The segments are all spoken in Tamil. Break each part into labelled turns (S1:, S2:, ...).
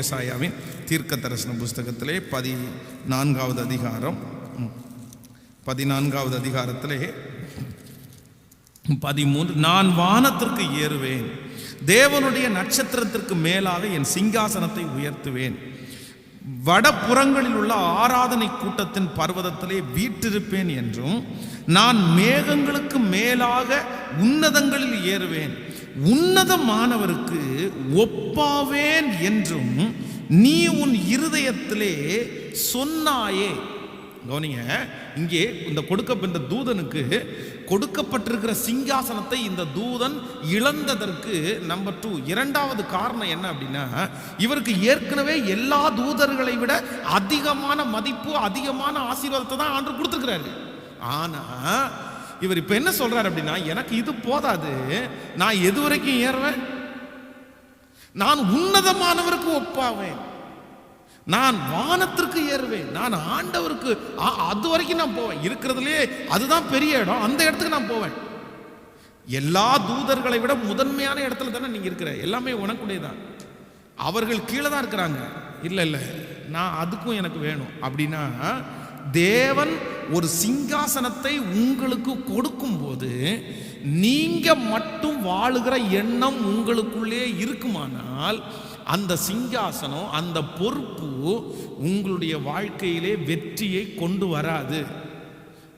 S1: ஏசாயாவின் தீர்க்க தரிசன புஸ்தகத்திலே பதி நான்காவது அதிகாரம் பதினான்காவது அதிகாரத்திலே பதிமூன்று நான் வானத்திற்கு ஏறுவேன் தேவனுடைய நட்சத்திரத்திற்கு மேலாக என் சிங்காசனத்தை உயர்த்துவேன். வடபுறங்களில் உள்ள ஆராதனை கூட்டத்தின் பர்வதத்திலே வீற்றிருப்பேன் என்றும் நான் மேகங்களுக்கு மேலாக உன்னதங்களில் ஏறுவேன். உன்னதமானவருக்கு ஒப்பாவேன் என்றும் நீ உன் இருதயத்திலே சொன்னாயே. கவனிங்க இங்கே இந்த கொடுக்கப்பட்ட தூதனுக்கு கொடுக்கப்பட்டிருக்கிற சிங்காசனத்தை இந்த தூதன் இழந்ததற்கு நம்பர் டூ இரண்டாவது காரணம் என்ன அப்படின்னா இவருக்கு ஏற்கனவே எல்லா தூதர்களை விட அதிகமான மதிப்பு அதிகமான ஆசீர்வாதத்தை தான் ஆண்டு கொடுத்துருக்கிறாரு. ஆனால் இவர் இப்போ என்ன சொல்றாரு அப்படின்னா எனக்கு இது போதாது. நான் எது வரைக்கும் ஏறுவேன்? நான் உன்னதமானவருக்கு ஒப்பாவேன். நான் வானத்திற்கு ஏறுவேன். நான் ஆண்டவருக்கு ஆ- அது வரைக்கும் நான் போவேன். இருக்கிறதுலே அதுதான் பெரிய இடம். அந்த இடத்துக்கு நான் போவேன். எல்லா தூதர்களை விட முதன்மையான இடத்துல தானே நீங்க இருக்கிற? எல்லாமே உனக்குடையதான் அவர்கள் கீழே தான் இருக்கிறாங்க. இல்லை இல்லை. நான் அதுக்கும் எனக்கு வேணும். அப்படின்னா தேவன் ஒரு சிங்காசனத்தை உங்களுக்கு கொடுக்கும்போது நீங்க மட்டும் வாழுகிற எண்ணம் உங்களுக்குள்ளே இருக்குமானால் அந்த சிங்காசனம் அந்த பொறுப்பு உங்களுடைய வாழ்க்கையிலே வெற்றியை கொண்டு வராது.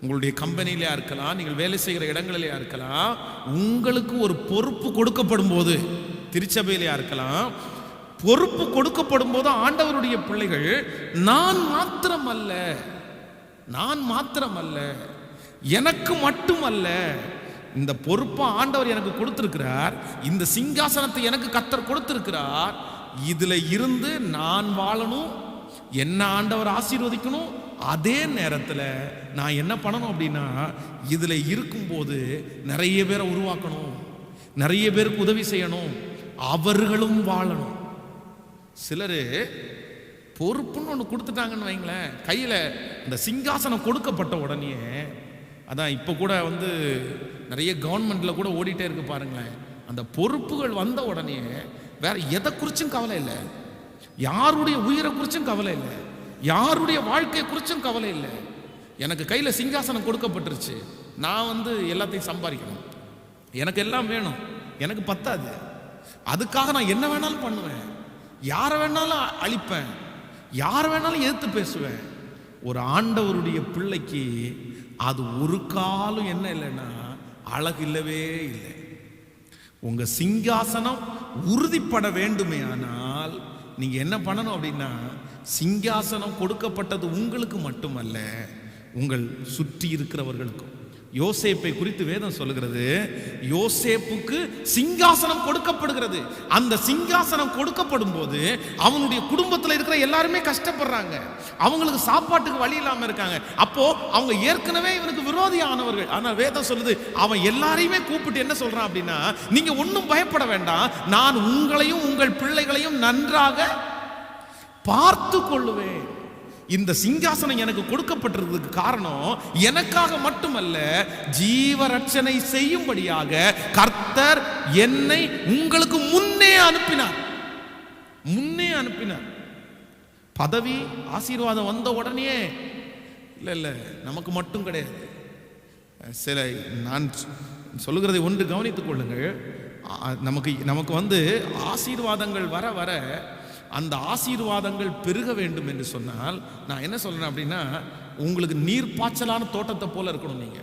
S1: உங்களுடைய கம்பெனியிலையா இருக்கலாம் நீங்கள் வேலை செய்கிற இடங்களிலையா இருக்கலாம் உங்களுக்கு ஒரு பொறுப்பு கொடுக்கப்படும் போது திருச்சபையிலையா இருக்கலாம் பொறுப்பு கொடுக்கப்படும் போது ஆண்டவருடைய பிள்ளைகள் நான் மாத்திரம் அல்ல நான் மாத்திரம் அல்ல எனக்கு மட்டும் அல்ல இந்த பொறுப்பை ஆண்டவர் எனக்கு கொடுத்திருக்கிறார் இந்த சிங்காசனத்தை எனக்கு கத்தர் கொடுத்திருக்கிறார் இதுல இருந்து நான் வாழணும் என்ன ஆண்டவர் ஆசீர்வதிக்கணும் அதே நேரத்தில் நான் என்ன பண்ணணும் அப்படின்னா இதில் இருக்கும்போது நிறைய பேரை உருவாக்கணும் நிறைய பேருக்கு உதவி செய்யணும் அவர்களும் வாழணும். சிலர் பொறுப்புன்னு ஒன்று கொடுத்துட்டாங்கன்னு வைங்களேன். கையில் இந்த சிங்காசனம் கொடுக்கப்பட்ட உடனே அதான் இப்போ கூட வந்து நிறைய கவர்மெண்ட்டில் கூட ஓடிட்டே இருக்கு பாருங்களேன். அந்த பொறுப்புகள் வந்த உடனே வேற எதை குறிச்சும் கவலை இல்லை. யாருடைய உயிரை குறிச்சும் கவலை இல்லை. யாருடைய வாழ்க்கையை குறிச்சும் கவலை இல்லை. எனக்கு கையில் சிங்காசனம் கொடுக்கப்பட்டுருச்சு. நான் வந்து எல்லாத்தையும் சம்பாதிக்கணும். எனக்கு எல்லாம் வேணும். எனக்கு பத்தாது. அதுக்காக நான் என்ன வேணாலும் பண்ணுவேன். யாரை வேணாலும் அழிப்பேன். யார் வேணாலும் எதிர்த்து பேசுவேன். ஒரு ஆண்டவருடைய பிள்ளைக்கு அது ஒரு காலம் என்ன இல்லைன்னா அழகு இல்லவே இல்லை. உங்கள் சிங்காசனம் உறுதிப்பட வேண்டுமே ஆனால் நீங்கள் என்ன பண்ணணும் அப்படின்னா சிங்காசனம் கொடுக்கப்பட்டது உங்களுக்கு மட்டுமல்ல உங்கள் சுற்றி இருக்கிறவர்களுக்கும். யோசேப்பை குறித்து வேதம் சொல்லுகிறது. யோசேப்புக்கு சிங்காசனம் கொடுக்கப்படுகிறது. அந்த சிங்காசனம் கொடுக்கப்படும் போது அவனுடைய குடும்பத்தில் இருக்கிற எல்லாருமே கஷ்டப்படுறாங்க. அவங்களுக்கு சாப்பாட்டுக்கு வழி இல்லாம இருக்காங்க. அப்போ அவங்க ஏற்கனவே இவனுக்கு விரோதியானவர்கள். ஆனால் வேதம் சொல்லுது அவன் எல்லாரையுமே கூப்பிட்டு என்ன சொல்றான் அப்படின்னா நீங்க ஒன்றும் பயப்பட வேண்டாம். நான் உங்களையும் உங்கள் பிள்ளைகளையும் நன்றாக பார்த்து கொள்ளுவேன். இந்த சிங்காசனம் எனக்கு கொடுக்கப்பட்டிருக்கிறதுக்கு காரணம் எனக்காக மட்டுமல்ல ஜீவரட்சனை செய்யும்படியாக கர்த்தர் என்னை உங்களுக்கு முன்னே அனுப்பினார். முன்னே அனுப்பினார். பதவி ஆசீர்வாதம் வந்த உடனே இல்லை இல்லை நமக்கு மட்டும் கிடையாது. சில நான் சொல்லுகிறதை ஒன்று கவனித்துக் கொள்ளுங்கள். நமக்கு நமக்கு வந்து ஆசீர்வாதங்கள் வர வர அந்த ஆசீர்வாதங்கள் பெருக வேண்டும் என்று சொன்னால் நான் என்ன சொல்றேன் அப்படின்னா உங்களுக்கு நீர் பாய்ச்சலான தோட்டத்தை போல இருக்கணும் நீங்க.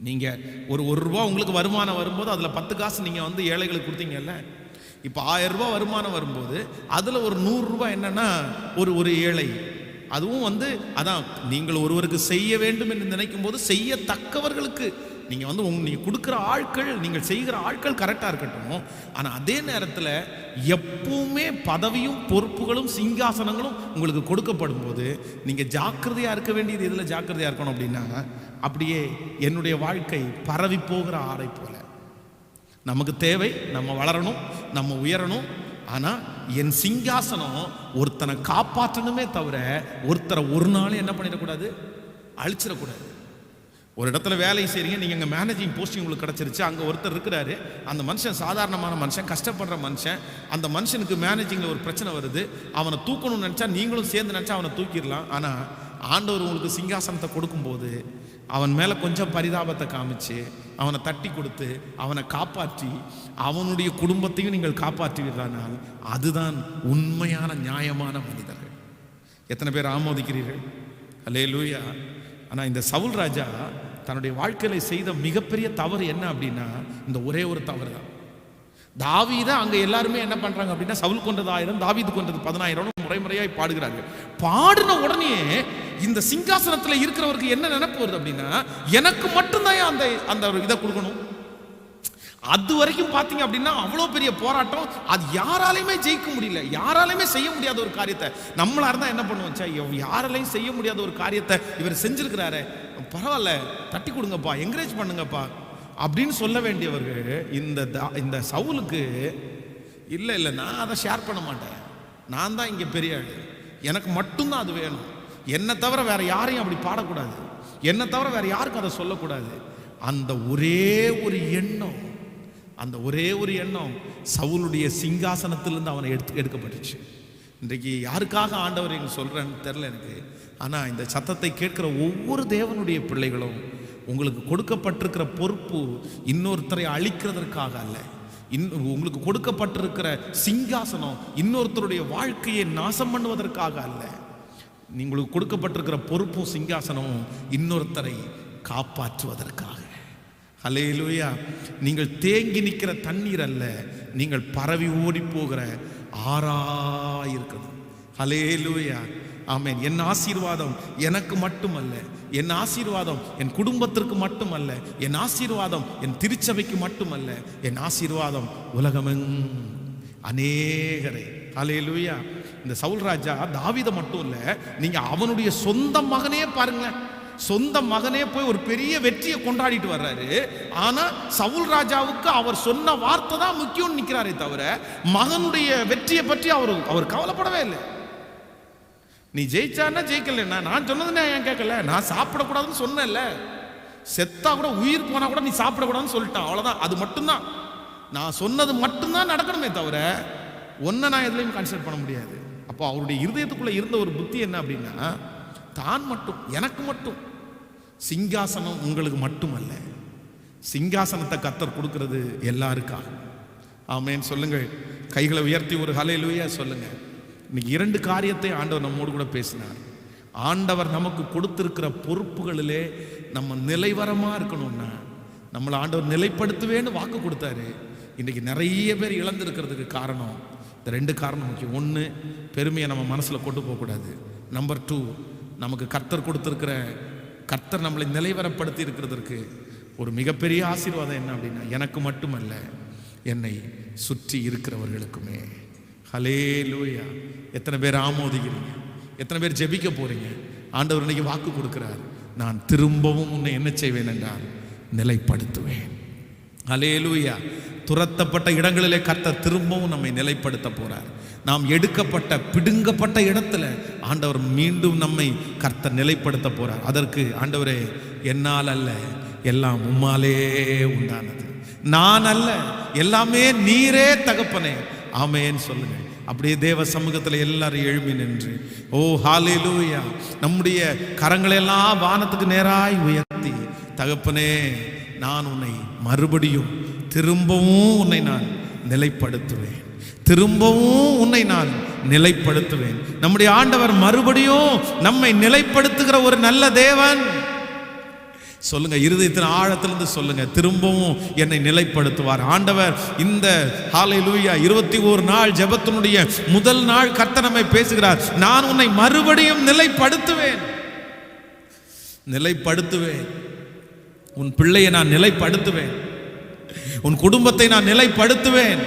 S1: நீங்க ஒரு ஒரு ரூபா உங்களுக்கு வருமானம் வரும்போது அதுல பத்து காசு நீங்க வந்து ஏழைகளுக்கு கொடுத்தீங்கல்ல? இப்போ ஆயிரம் ரூபாய் வருமானம் வரும்போது அதுல ஒரு நூறு ரூபாய் என்னன்னா ஒரு ஒரு ஏழை. அதுவும் வந்து அதான் நீங்கள் ஒருவருக்கு செய்ய வேண்டும் என்று நினைக்கும் போது செய்யத்தக்கவர்களுக்கு நீங்கள் வந்து உங்க நீங்கள் கொடுக்குற ஆட்கள் நீங்கள் செய்கிற ஆட்கள் கரெக்டாக இருக்கட்டும். ஆனால் அதே நேரத்தில் எப்பவுமே பதவியும் பொறுப்புகளும் சிங்காசனங்களும் உங்களுக்கு கொடுக்கப்படும் போது நீங்கள் ஜாக்கிரதையாக இருக்க வேண்டியது எதில் ஜாக்கிரதையாக இருக்கணும் அப்படின்னா அப்படியே என்னுடைய வாழ்க்கை பரவி போகிற ஆடை போல. நமக்கு தேவை நம்ம வளரணும் நம்ம உயரணும். ஆனால் என் சிங்காசனம் ஒருத்தனை காப்பாற்றணுமே தவிர ஒருத்தரை ஒரு நாள் என்ன பண்ணிடக்கூடாது? அழிச்சிடக்கூடாது. ஒரு இடத்துல வேலை செய்றீங்க நீங்கள் அங்கே மேனேஜிங் போஸ்டிங் உங்களுக்கு கிடச்சிருச்சு அங்கே ஒருத்தர் இருக்கிறாரு அந்த மனுஷன் சாதாரணமான மனுஷன் கஷ்டப்படுற மனுஷன் அந்த மனுஷனுக்கு மேனேஜிங்கில் ஒரு பிரச்சனை வருது அவனை தூக்கணும்னு நினச்சா நீங்களும் சேர்ந்து நினச்சா அவனை தூக்கிடலாம். ஆனால் ஆண்டவர் உங்களுக்கு சிங்காசனத்தை கொடுக்கும்போது அவன் மேலே கொஞ்சம் பரிதாபத்தை காமிச்சு அவனை தட்டி கொடுத்து அவனை காப்பாற்றி அவனுடைய குடும்பத்தையும் நீங்கள் காப்பாற்றுவீர்களானால் அதுதான் உண்மையான நியாயமான மனிதர்கள். எத்தனை பேர் ஆமோதிக்கிறீர்கள்? அல்லே லூயா ஆனால் இந்த சவுல் ராஜா தன்னுடைய வாழ்க்கையில செய்த மிகப்பெரிய தவறு என்ன அப்படின்னா இந்த ஒரே ஒரு தவறு தான் தாவி தான் அங்கே எல்லாருமே என்ன பண்ணுறாங்க அப்படின்னா சவுல் கொண்டது ஆயிரம் தாவீது கொண்டது பதினாயிரம் முறை முறையாக பாடுகிறாங்க பாடின உடனே இந்த சிங்காசனத்தில் இருக்கிறவருக்கு என்ன நினைப்பு வருது அப்படின்னா எனக்கு மட்டும்தான் அந்த அந்த ஒரு இதை கொடுக்கணும். அது வரைக்கும் பார்த்தீங்க அப்படின்னா அவ்வளோ பெரிய போராட்டம். அது யாராலையுமே ஜெயிக்க முடியல. யாராலையுமே செய்ய முடியாத ஒரு காரியத்தை. நம்மளா இருந்தால் என்ன பண்ணுவோம்? யாராலையும் செய்ய முடியாத ஒரு காரியத்தை இவர் செஞ்சிருக்கிறாரு. பரவாயில்ல தட்டி கொடுங்கப்பா என்கரேஜ் பண்ணுங்கப்பா அப்படின்னு சொல்ல வேண்டியவர்கள் இந்த தா- இந்த சவுலுக்கு இல்லை இல்லை நான் அதை ஷேர் பண்ண மாட்டேன். நான் தான் இங்கே பெரிய ஆள். எனக்கு மட்டும்தான் அது வேணும். என்னை தவிர வேற யாரையும் அப்படி பாடக்கூடாது. என்னை தவிர வேற யாருக்கும் அதை சொல்லக்கூடாது. அந்த ஒரே ஒரு எண்ணம். அந்த ஒரே ஒரு எண்ணம் சவுளுடைய சிங்காசனத்திலிருந்து அவனை எடுத்து எடுக்கப்பட்டுச்சு. இன்றைக்கு யாருக்காக ஆண்டவர் எங்க சொல்கிறேன்னு தெரில எனக்கு. ஆனால் இந்த சத்தத்தை கேட்கிற ஒவ்வொரு தேவனுடைய பிள்ளைகளும் உங்களுக்கு கொடுக்கப்பட்டிருக்கிற பொறுப்பு இன்னொருத்தரை அழிக்கிறதற்காக அல்ல. இன் உங்களுக்கு கொடுக்கப்பட்டிருக்கிற சிங்காசனம் இன்னொருத்தருடைய வாழ்க்கையை நாசம் பண்ணுவதற்காக அல்ல. உங்களுக்கு கொடுக்கப்பட்டிருக்கிற பொறுப்பும் சிங்காசனமும் இன்னொருத்தரை காப்பாற்றுவதற்காக. அலையிலோயா. நீங்கள் தேங்கி நிற்கிற தண்ணீர் அல்ல நீங்கள் பரவி ஓடி போகிற ஆறா இருக்கணும் ஹலேலூயா ஆமேன். என் ஆசீர்வாதம் எனக்கு மட்டுமல்ல என் ஆசீர்வாதம் என் குடும்பத்திற்கு மட்டுமல்ல என் ஆசீர்வாதம் என் திருச்சபைக்கு மட்டுமல்ல என் ஆசீர்வாதம் உலகமெங் அநேகரை. ஹalleluya இந்த சவுல் ராஜா மட்டும் இல்லை நீங்கள் அவனுடைய சொந்த மகனே பாருங்களேன். சொந்த மகனே போய் ஒரு பெரிய வெற்றியை கொண்டாடிட்டு வர்றாரு. ஆனா சவுல் ராஜாவுக்கு அவர் சொன்ன வார்த்தை தான் முக்கியம்னு நிற்கிறாரே தவிர மகனுடைய வெற்றியை பற்றி அவர் அவர் கவலைப்படவே இல்லை. நீ ஜெயிச்சான்னா ஜெயிக்கலன்னா நான் சொன்னது நான் ஏன் கேட்கல? நான் சாப்பிடக்கூடாதுன்னு சொன்னேன்ல. செத்தா கூட உயிர் போனா கூட நீ சாப்பிடக்கூடாதுன்னு சொல்லிட்டான் அவ்வளவுதான். அது மட்டும்தான். நான் சொன்னது மட்டும்தான் நடக்கணுமே தவிர ஒன்றை நான் எதுலையும் கன்சிடர் பண்ண முடியாது. அப்போ அவருடைய இருதயத்துக்குள்ள இருந்த ஒரு புத்தி என்ன அப்படின்னா தான் மட்டும் எனக்கு மட்டும். சிங்காசனம் உங்களுக்கு மட்டுமல்ல. சிங்காசனத்தை கத்தர் கொடுக்கறது எல்லாருக்காக. ஆமேன்னு சொல்லுங்கள் கைகளை உயர்த்தி ஒரு ஹலையிலுயா சொல்லுங்க. இன்னைக்கு இரண்டு காரியத்தை ஆண்டவர் நம்மோடு கூட பேசினார். ஆண்டவர் நமக்கு கொடுத்திருக்கிற பொறுப்புகளிலே நம்ம நிலைவரமாக இருக்கணும்னா நம்மளை ஆண்டவர் நிலைப்படுத்துவேன்னு வாக்கு கொடுத்தாரு. இன்னைக்கு நிறைய பேர் இழந்திருக்கிறதுக்கு காரணம் இந்த ரெண்டு காரணம் முக்கியம். ஒன்று பெருமையை நம்ம மனசில் கொண்டு போகக்கூடாது. நம்பர் டூ நமக்கு கர்த்தர் கொடுத்துருக்கிற கர்த்தர் நம்மளை நிலைவரப்படுத்தி இருக்கிறதற்கு ஒரு மிகப்பெரிய ஆசீர்வாதம் என்ன அப்படின்னா எனக்கு மட்டுமல்ல என்னை சுற்றி இருக்கிறவர்களுக்குமே. ஹலே லூயா எத்தனை பேர் ஆமோதிக்கிறீங்க? எத்தனை பேர் ஜெபிக்க போறீங்க? ஆண்டவர் இன்னைக்கு வாக்கு கொடுக்கிறார். நான் திரும்பவும் உன்னை என்ன செய்வேன் என்றால் நிலைப்படுத்துவேன். அலேலூயா துரத்தப்பட்ட இடங்களிலே கர்த்தர் திரும்பவும் நம்மை நிலைப்படுத்த போறார். நாம் எடுக்கப்பட்ட பிடுங்கப்பட்ட இடத்துல ஆண்டவர் மீண்டும் நம்மை கர்த்தர் நிலைப்படுத்த போறார். அதற்கு ஆண்டவரே என்னால் அல்ல எல்லாம் உம்மாலே உண்டானது. நான் அல்ல எல்லாமே நீரே தகப்பனே. ஆமேன்னு சொல்லுங்க அப்படியே தேவ சமூகத்தில் எல்லாரும் எழுமி நின்று ஓ ஹாலேலூயா நம்முடைய கரங்களெல்லாம் வானத்துக்கு நேராய் உயர்த்தி தகப்பனே நான் உன்னை மறுபடியும் திரும்பவும் உன்னை நான் நிலைப்படுத்துவேன். திரும்பவும் உன்னை நான் நிலைப்படுத்துவேன். நம்முடைய ஆண்டவர் மறுபடியும் நம்மை நிலைப்படுத்துகிற ஒரு நல்ல தேவன். சொல்லுங்க இருதயத்தின் ஆழத்திலிருந்து சொல்லுங்க. திரும்பவும் என்னை நிலைப்படுத்துவார். ஆண்டவர் இந்த ஹாலை லூயா இருபத்தி ஒரு நாள் ஜெபத்தினுடைய முதல் நாள் கர்த்தனமை பேசுகிறார். நான் உன்னை மறுபடியும் நிலைப்படுத்துவேன். நிலைப்படுத்துவேன். உன் பிள்ளையை நான் நிலைப்படுத்துவேன். உன் குடும்பத்தை நான் நிலைப்படுத்துவேன்.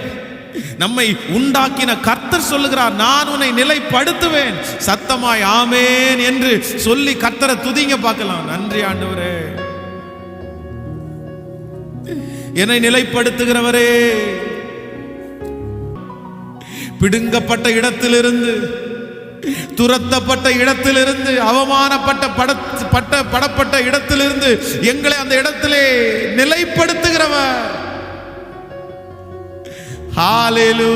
S1: நம்மை உண்டாக்கின கர்த்தர் சொல்லுகிறார் நான் உன்னை நிலைப்படுத்துவேன். சத்தமாய் ஆமேன் என்று சொல்லி கர்த்தரை துதிங்க பார்க்கலாம். நன்றி ஆண்டவரே. என்னை நிலைப்படுத்துகிறவரே. பிடுங்கப்பட்ட இடத்திலிருந்து துரத்தப்பட்ட இடத்திலிருந்து அவமானப்பட்ட பட பட்ட படப்பட்ட இடத்திலிருந்து எங்களை அந்த இடத்திலே நிலைப்படுத்துகிறவர். ஹாலேலூ